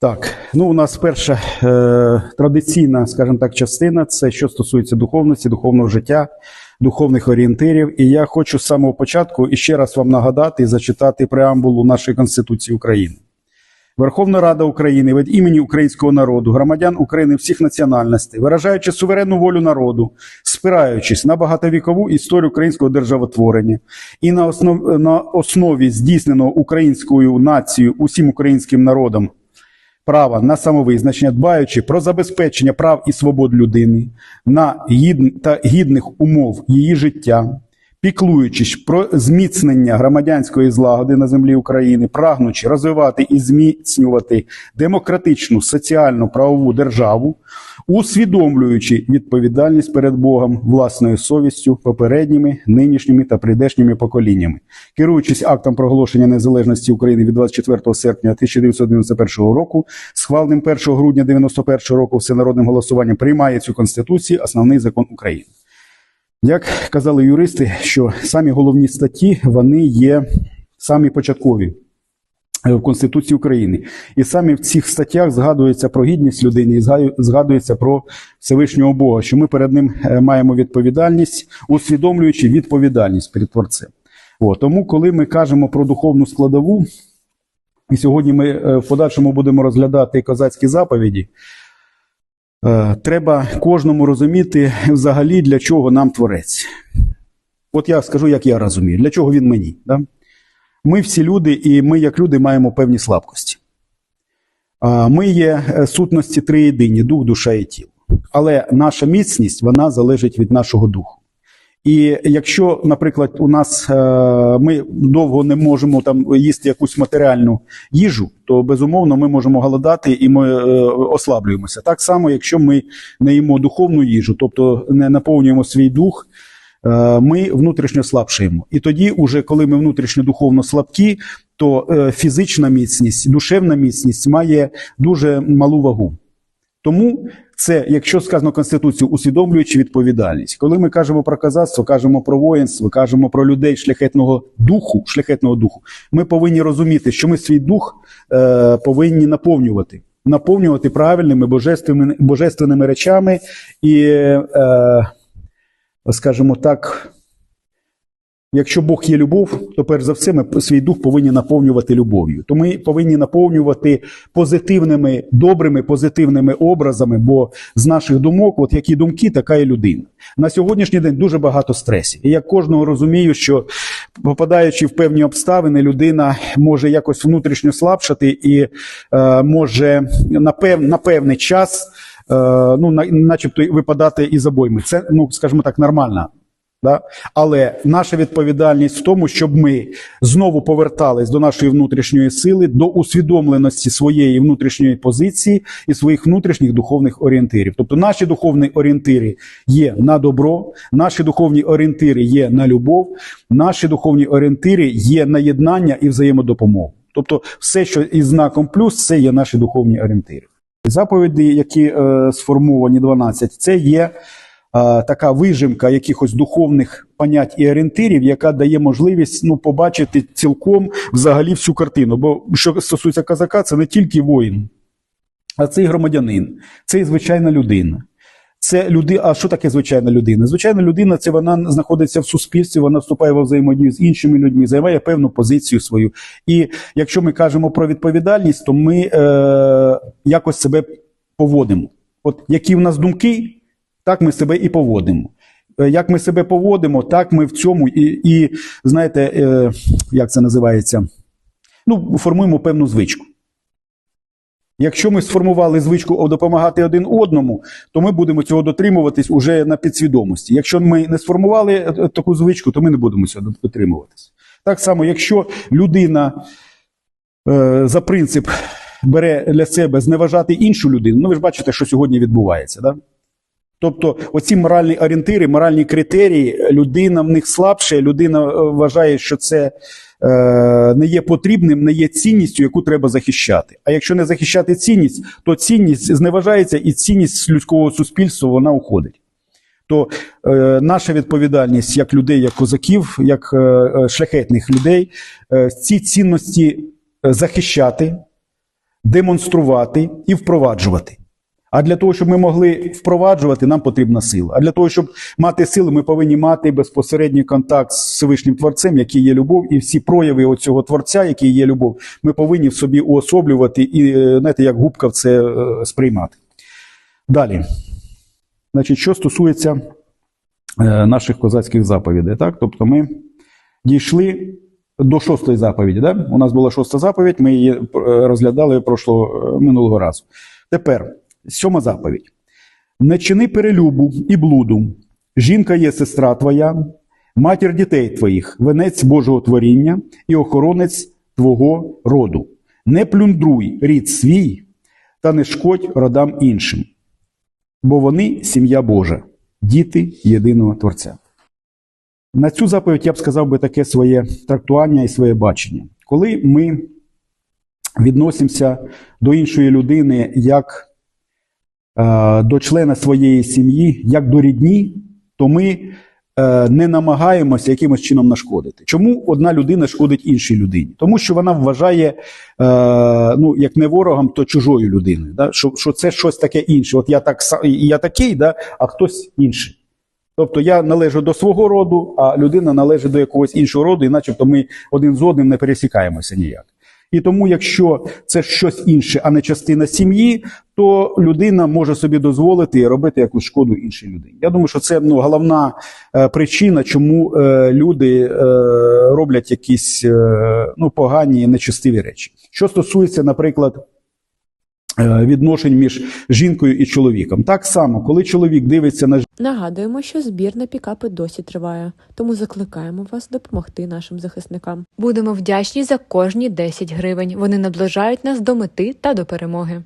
Так, ну у нас перша е, традиційна, скажімо так, частина це що стосується духовності, духовного життя, духовних орієнтирів. І я хочу з самого початку іще раз вам нагадати і зачитати преамбулу нашої Конституції України. Верховна Рада України від імені українського народу, громадян України всіх національностей, виражаючи суверенну волю народу, спираючись на багатовікову історію українського державотворення і на, основ, на основі здійсненого українською нацією усім українським народом права на самовизначення, дбаючи про забезпечення прав і свобод людини на гід... та гідних умов її життя, піклуючись про зміцнення громадянської злагоди на землі України, прагнучи розвивати і зміцнювати демократичну соціальну правову державу, усвідомлюючи відповідальність перед Богом, власною совістю, попередніми, нинішніми та прийдешніми поколіннями, керуючись актом проголошення незалежності України від 24 серпня 1991 року, схваленим 1 грудня 1991 року всенародним голосуванням, приймає цю конституцію основний закон України. Як казали юристи, що самі головні статті вони є самі початкові е, в Конституції України. І саме в цих статтях згадується про гідність людини, і згадується про Всевишнього Бога, що ми перед ним е, маємо відповідальність, усвідомлюючи відповідальність перед Творцем. О, тому, коли ми кажемо про духовну складову, і сьогодні ми е, в подальшому будемо розглядати козацькі заповіді. Е, Треба кожному розуміти взагалі, для чого нам творець. От я скажу, як я розумію, для чого він мені. Да? Ми всі люди, і ми, як люди, маємо певні слабкості. Ми є е, сутності триєдині дух, душа і тіло. Але наша міцність вона залежить від нашого духу. І якщо, наприклад, у нас е, ми довго не можемо там їсти якусь матеріальну їжу, то безумовно ми можемо голодати і ми е, ослаблюємося. Так само, якщо ми не їмо духовну їжу, тобто не наповнюємо свій дух, е, ми внутрішньо слабшаємо. І тоді, уже коли ми внутрішньо духовно слабкі, то фізична міцність, душевна міцність має дуже малу вагу. Тому це, якщо сказано Конституцію, усвідомлюючи відповідальність. Коли ми кажемо про казацтво, кажемо про воїнство, кажемо про людей шляхетного духу, шляхетного духу, ми повинні розуміти, що ми свій дух е, повинні наповнювати. Наповнювати правильними божественними, божественними речами і, е, скажімо так, Якщо Бог є любов, то перш за все ми свій дух повинні наповнювати любов'ю. То ми повинні наповнювати позитивними, добрими, позитивними образами, бо з наших думок, от які думки, така і людина. На сьогоднішній день дуже багато стресів. І я кожного розумію, що попадаючи в певні обставини, людина може якось внутрішньо слабшати і е, може на, пев, на певний час, е, ну, на, начебто, випадати із обойми. Це, ну, скажімо так, нормально. Да? Але наша відповідальність в тому, щоб ми знову повертались до нашої внутрішньої сили, до усвідомленості своєї внутрішньої позиції і своїх внутрішніх духовних орієнтирів. Тобто наші духовні орієнтири є на добро, наші духовні орієнтири є на любов, наші духовні орієнтири є на єднання і взаємодопомогу. Тобто, все, що із знаком плюс, це є наші духовні орієнтири. Заповіді, які е, сформовані 12, це є така вижимка якихось духовних понять і орієнтирів, яка дає можливість ну, побачити цілком взагалі всю картину. Бо що стосується казака, це не тільки воїн, а це і громадянин, це і звичайна людина. Це люди. А що таке звичайна людина? Звичайна людина це вона знаходиться в суспільстві, вона вступає во взаємодію з іншими людьми, займає певну позицію свою. І якщо ми кажемо про відповідальність, то ми е, якось себе поводимо. От які в нас думки, так ми себе і поводимо. Е, Як ми себе поводимо, так ми в цьому і, і знаєте, е, як це називається? Ну, формуємо певну звичку. Якщо ми сформували звичку допомагати один одному, то ми будемо цього дотримуватись уже на підсвідомості. Якщо ми не сформували е, таку звичку, то ми не будемо цього дотримуватись. Так само, якщо людина е, за принцип бере для себе зневажати іншу людину, ну ви ж бачите, що сьогодні відбувається. Да? Тобто, оці моральні орієнтири, моральні критерії, людина в них слабше, людина е, вважає, що це е, не є потрібним, не є цінністю, яку треба захищати. А якщо не захищати цінність, то цінність зневажається і цінність людського суспільства вона уходить. То е, наша відповідальність як людей, як козаків, як е, е, шляхетних людей, е, ці цінності е, захищати, демонструвати і впроваджувати. А для того, щоб ми могли впроваджувати, нам потрібна сила. А для того, щоб мати силу, ми повинні мати безпосередній контакт з Всевишнім Творцем, який є любов, і всі прояви оцього Творця, який є любов, ми повинні в собі уособлювати і, е, знаєте, як губка це е, сприймати. Далі. Значить, що стосується е, наших козацьких заповідей, так? Тобто ми дійшли до шостої заповіді. Да? У нас була шоста заповідь, ми її розглядали прошлого, е, минулого разу. Тепер сьома заповідь. Не чини перелюбу і блуду. Жінка є сестра твоя, матір дітей твоїх, венець Божого творіння і охоронець твого роду. Не плюндруй рід свій та не шкодь родам іншим, бо вони сім'я Божа, діти єдиного Творця. На цю заповідь я б сказав би таке своє трактування і своє бачення. Коли ми відносимося до іншої людини як до члена своєї сім'ї, як до рідні, то ми е, не намагаємося якимось чином нашкодити. Чому одна людина шкодить іншій людині? Тому що вона вважає, е, ну, як не ворогом, то чужою людиною. Да? Що, що це щось таке інше. От я, так, я такий, да? а хтось інший. Тобто я належу до свого роду, а людина належить до якогось іншого роду, і начебто ми один з одним не пересікаємося ніяк. І тому, якщо це щось інше, а не частина сім'ї, то людина може собі дозволити робити якусь шкоду іншій людині. Я думаю, що це ну, головна е, причина, чому е, люди е, роблять якісь е, ну, погані, нечестиві речі. Що стосується, наприклад, відношень між жінкою і чоловіком, так само, коли чоловік дивиться на Нагадуємо, що збір на пікапи досі триває, тому закликаємо вас допомогти нашим захисникам. Будемо вдячні за кожні 10 гривень. Вони наближають нас до мети та до перемоги.